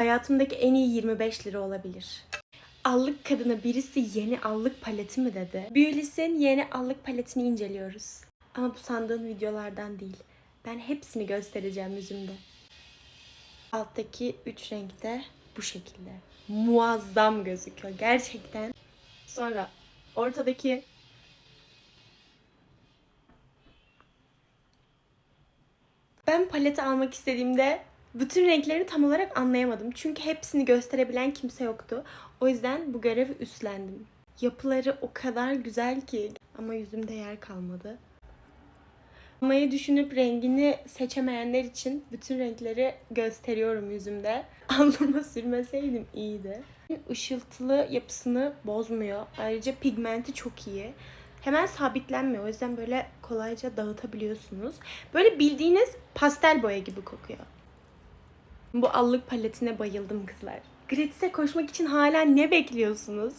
Hayatımdaki en iyi 25 lira olabilir. Allık kadına birisi yeni allık paleti mi dedi? Biolis'in yeni allık paletini inceliyoruz. Ama bu sandığın videolardan değil. Ben hepsini göstereceğim yüzümde. Alttaki 3 renkte bu şekilde. Muazzam gözüküyor gerçekten. Sonra ortadaki Ben paleti almak istediğimde bütün renklerini tam olarak anlayamadım. Çünkü hepsini gösterebilen kimse yoktu. O yüzden bu görevi üstlendim. Yapıları o kadar güzel ki ama yüzümde yer kalmadı. Almayı düşünüp rengini seçemeyenler için bütün renkleri gösteriyorum yüzümde. Alnıma sürmeseydim iyiydi. Işıltılı yapısını bozmuyor. Ayrıca pigmenti çok iyi. Hemen sabitlenmiyor. O yüzden böyle kolayca dağıtabiliyorsunuz. Böyle bildiğiniz pastel boya gibi kokuyor. Bu allık paletine bayıldım kızlar. Gratis'e koşmak için hala ne bekliyorsunuz?